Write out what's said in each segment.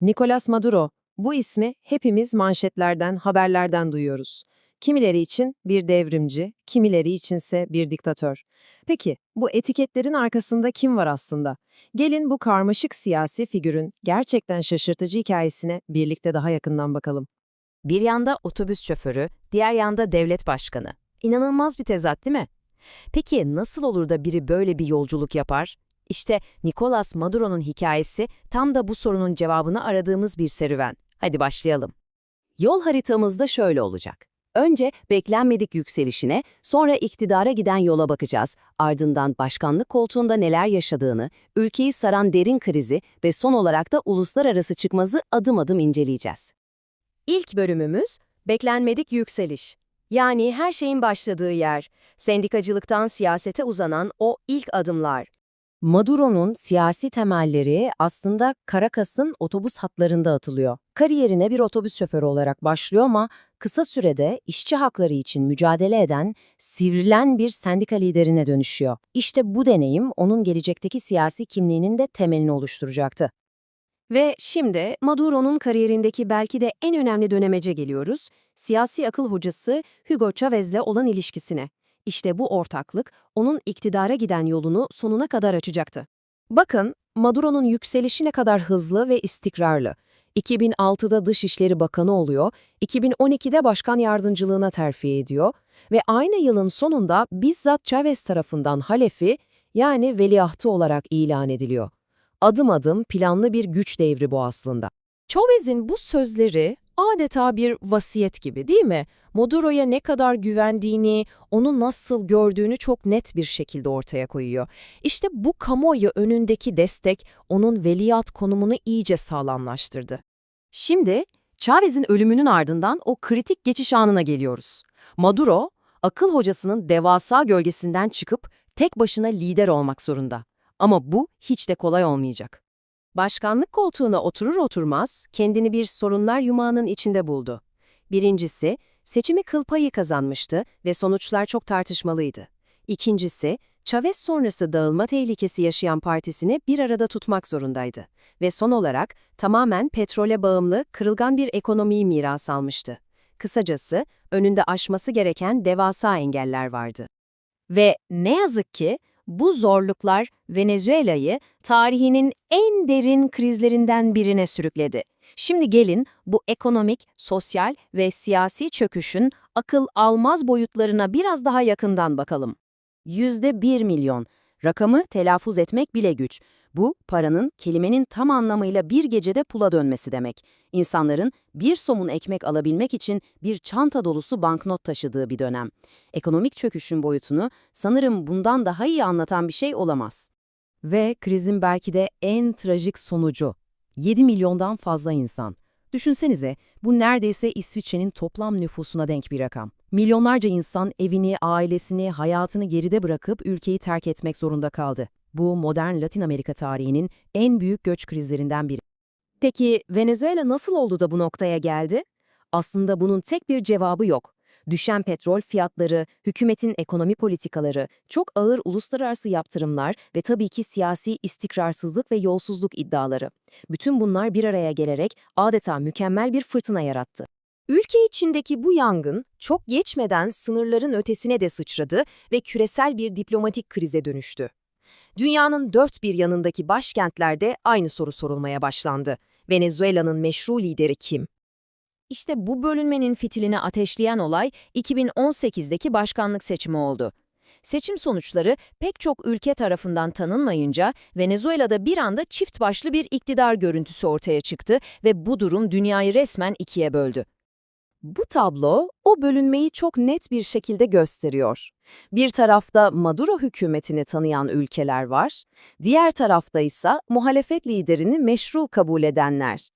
Nicolas Maduro, bu ismi hepimiz manşetlerden, haberlerden duyuyoruz. Kimileri için bir devrimci, kimileri içinse bir diktatör. Peki, bu etiketlerin arkasında kim var aslında? Gelin bu karmaşık siyasi figürün gerçekten şaşırtıcı hikayesine birlikte daha yakından bakalım. Bir yanda otobüs şoförü, diğer yanda devlet başkanı. İnanılmaz bir tezat değil mi? Peki nasıl olur da biri böyle bir yolculuk yapar? İşte Nicolas Maduro'nun hikayesi tam da bu sorunun cevabını aradığımız bir serüven. Hadi başlayalım. Yol haritamızda şöyle olacak. Önce beklenmedik yükselişine, sonra iktidara giden yola bakacağız. Ardından başkanlık koltuğunda neler yaşadığını, ülkeyi saran derin krizi ve son olarak da uluslararası çıkmazı adım adım inceleyeceğiz. İlk bölümümüz beklenmedik yükseliş. Yani her şeyin başladığı yer, sendikacılıktan siyasete uzanan o ilk adımlar. Maduro'nun siyasi temelleri aslında Caracas'ın otobüs hatlarında atılıyor. Kariyerine bir otobüs şoförü olarak başlıyor ama kısa sürede işçi hakları için mücadele eden, sivrilen bir sendika liderine dönüşüyor. İşte bu deneyim onun gelecekteki siyasi kimliğinin de temelini oluşturacaktı. Ve şimdi Maduro'nun kariyerindeki belki de en önemli dönemece geliyoruz, siyasi akıl hocası Hugo Chavez'le olan ilişkisine. İşte bu ortaklık onun iktidara giden yolunu sonuna kadar açacaktı. Bakın, Maduro'nun yükselişi ne kadar hızlı ve istikrarlı. 2006'da Dışişleri Bakanı oluyor, 2012'de başkan yardımcılığına terfi ediyor ve aynı yılın sonunda bizzat Chavez tarafından halefi yani veliahtı olarak ilan ediliyor. Adım adım planlı bir güç devri bu aslında. Chavez'in bu sözleri adeta bir vasiyet gibi değil mi? Maduro'ya ne kadar güvendiğini, onu nasıl gördüğünü çok net bir şekilde ortaya koyuyor. İşte bu kamuoyu önündeki destek onun veliaht konumunu iyice sağlamlaştırdı. Şimdi Chavez'in ölümünün ardından o kritik geçiş anına geliyoruz. Maduro, akıl hocasının devasa gölgesinden çıkıp tek başına lider olmak zorunda. Ama bu hiç de kolay olmayacak. Başkanlık koltuğuna oturur oturmaz kendini bir sorunlar yumağının içinde buldu. Birincisi, seçimi kıl payı kazanmıştı ve sonuçlar çok tartışmalıydı. İkincisi, Chavez sonrası dağılma tehlikesi yaşayan partisini bir arada tutmak zorundaydı. Ve son olarak tamamen petrole bağımlı, kırılgan bir ekonomiyi miras almıştı. Kısacası önünde aşması gereken devasa engeller vardı. Ve ne yazık ki bu zorluklar Venezuela'yı tarihinin en derin krizlerinden birine sürükledi. Şimdi gelin bu ekonomik, sosyal ve siyasi çöküşün akıl almaz boyutlarına biraz daha yakından bakalım. Yüzde bir milyon. Rakamı telaffuz etmek bile güç. Bu, paranın, kelimenin tam anlamıyla bir gecede pula dönmesi demek. İnsanların bir somun ekmek alabilmek için bir çanta dolusu banknot taşıdığı bir dönem. Ekonomik çöküşün boyutunu sanırım bundan daha iyi anlatan bir şey olamaz. Ve krizin belki de en trajik sonucu. 7 milyondan fazla insan. Düşünsenize, bu neredeyse İsviçre'nin toplam nüfusuna denk bir rakam. Milyonlarca insan evini, ailesini, hayatını geride bırakıp ülkeyi terk etmek zorunda kaldı. Bu modern Latin Amerika tarihinin en büyük göç krizlerinden biri. Peki Venezuela nasıl oldu da bu noktaya geldi? Aslında bunun tek bir cevabı yok. Düşen petrol fiyatları, hükümetin ekonomi politikaları, çok ağır uluslararası yaptırımlar ve tabii ki siyasi istikrarsızlık ve yolsuzluk iddiaları. Bütün bunlar bir araya gelerek adeta mükemmel bir fırtına yarattı. Ülke içindeki bu yangın çok geçmeden sınırların ötesine de sıçradı ve küresel bir diplomatik krize dönüştü. Dünyanın dört bir yanındaki başkentlerde aynı soru sorulmaya başlandı. Venezuela'nın meşru lideri kim? İşte bu bölünmenin fitilini ateşleyen olay 2018'deki başkanlık seçimi oldu. Seçim sonuçları pek çok ülke tarafından tanınmayınca Venezuela'da bir anda çift başlı bir iktidar görüntüsü ortaya çıktı ve bu durum dünyayı resmen ikiye böldü. Bu tablo o bölünmeyi çok net bir şekilde gösteriyor. Bir tarafta Maduro hükümetini tanıyan ülkeler var, diğer tarafta ise muhalefet liderini meşru kabul edenler.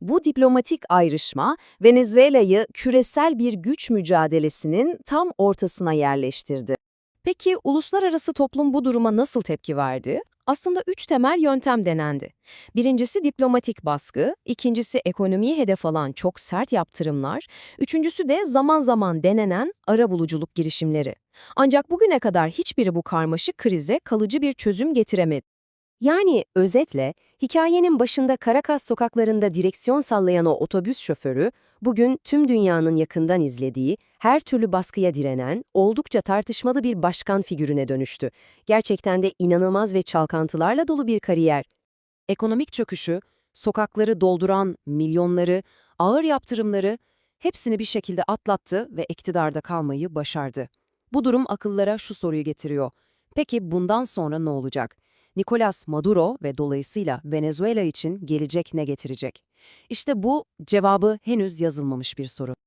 Bu diplomatik ayrışma Venezuela'yı küresel bir güç mücadelesinin tam ortasına yerleştirdi. Peki uluslararası toplum bu duruma nasıl tepki verdi? Aslında üç temel yöntem denendi. Birincisi diplomatik baskı, ikincisi ekonomiyi hedef alan çok sert yaptırımlar, üçüncüsü de zaman zaman denenen arabuluculuk girişimleri. Ancak bugüne kadar hiçbiri bu karmaşık krize kalıcı bir çözüm getiremedi. Yani özetle hikayenin başında Caracas sokaklarında direksiyon sallayan o otobüs şoförü bugün tüm dünyanın yakından izlediği, her türlü baskıya direnen, oldukça tartışmalı bir başkan figürüne dönüştü. Gerçekten de inanılmaz ve çalkantılarla dolu bir kariyer. Ekonomik çöküşü, sokakları dolduran milyonları, ağır yaptırımları hepsini bir şekilde atlattı ve iktidarda kalmayı başardı. Bu durum akıllara şu soruyu getiriyor. Peki bundan sonra ne olacak? Nicolas Maduro ve dolayısıyla Venezuela için gelecek ne getirecek? İşte bu cevabı henüz yazılmamış bir soru.